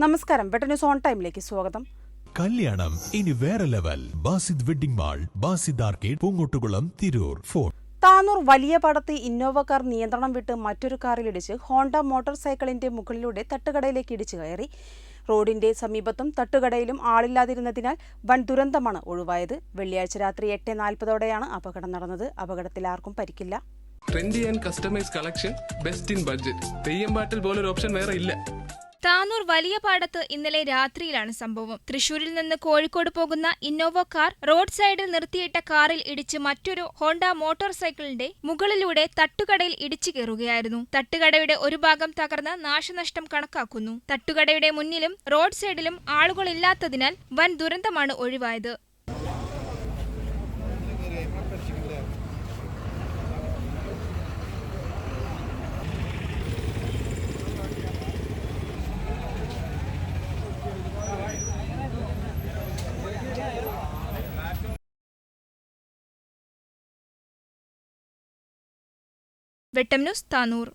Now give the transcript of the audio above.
നമസ്കാരം. വെട്ട news on ടൈമിലേക്ക് സ്വാഗതം. കല്യാണം. ഇനി വേറെ level. Basid wedding mall Basid arcade Poongottukulam Tirur. Phone. Tanur വലിയ പടത്ത് ഇന്നോവ കാർ നിയന്ത്രണം വിട്ട് മറ്റൊരു കാറിലിടിച്ച് ഹോണ്ട മോട്ടോർ സൈക്കിളിന്റെ മുകളിലൂടെ തട്ടുകടയിലേക്ക് ഇടിച്ചു കയറി. റോഡിന്റെ സമീപത്തും തട്ടുകടയിലും ആളില്ലാതിരുന്നതിനാൽ വൻ ദുരന്തമാണ് ഒഴിവായത്. വെള്ളിയാഴ്ച രാത്രി എട്ട് നാൽപ്പതോടെയാണ് അപകടം നടന്നത്. അപകടത്തിൽ ആർക്കും പരിക്കില്ല. Trendy and customise collection best in budget Theyyam പാട്ടിൽ പോലൊരു ഓപ്ഷൻ വേറെ ഇല്ല. താനൂർ വലിയ പാടത്ത് ഇന്നലെ രാത്രിയിലാണ് സംഭവം. തൃശൂരിൽ നിന്ന് കോഴിക്കോട് പോകുന്ന ഇന്നോവ കാർ റോഡ് സൈഡിൽ നിർത്തിയിട്ട കാറിൽ ഇടിച്ച് മറ്റൊരു ഹോണ്ട മോട്ടോർ സൈക്കിളിന്റെ മുകളിലൂടെ തട്ടുകടയിൽ ഇടിച്ചു കയറുകയായിരുന്നു. തട്ടുകടയുടെ ഒരു ഭാഗം തകർന്ന് നാശനഷ്ടം കണക്കാക്കുന്നു. തട്ടുകടയുടെ മുന്നിലും റോഡ് സൈഡിലും ആളുകളില്ലാത്തതിനാൽ വൻ ദുരന്തമാണ് ഒഴിവായത്. വെട്ടം ന്യൂസ് താനൂർ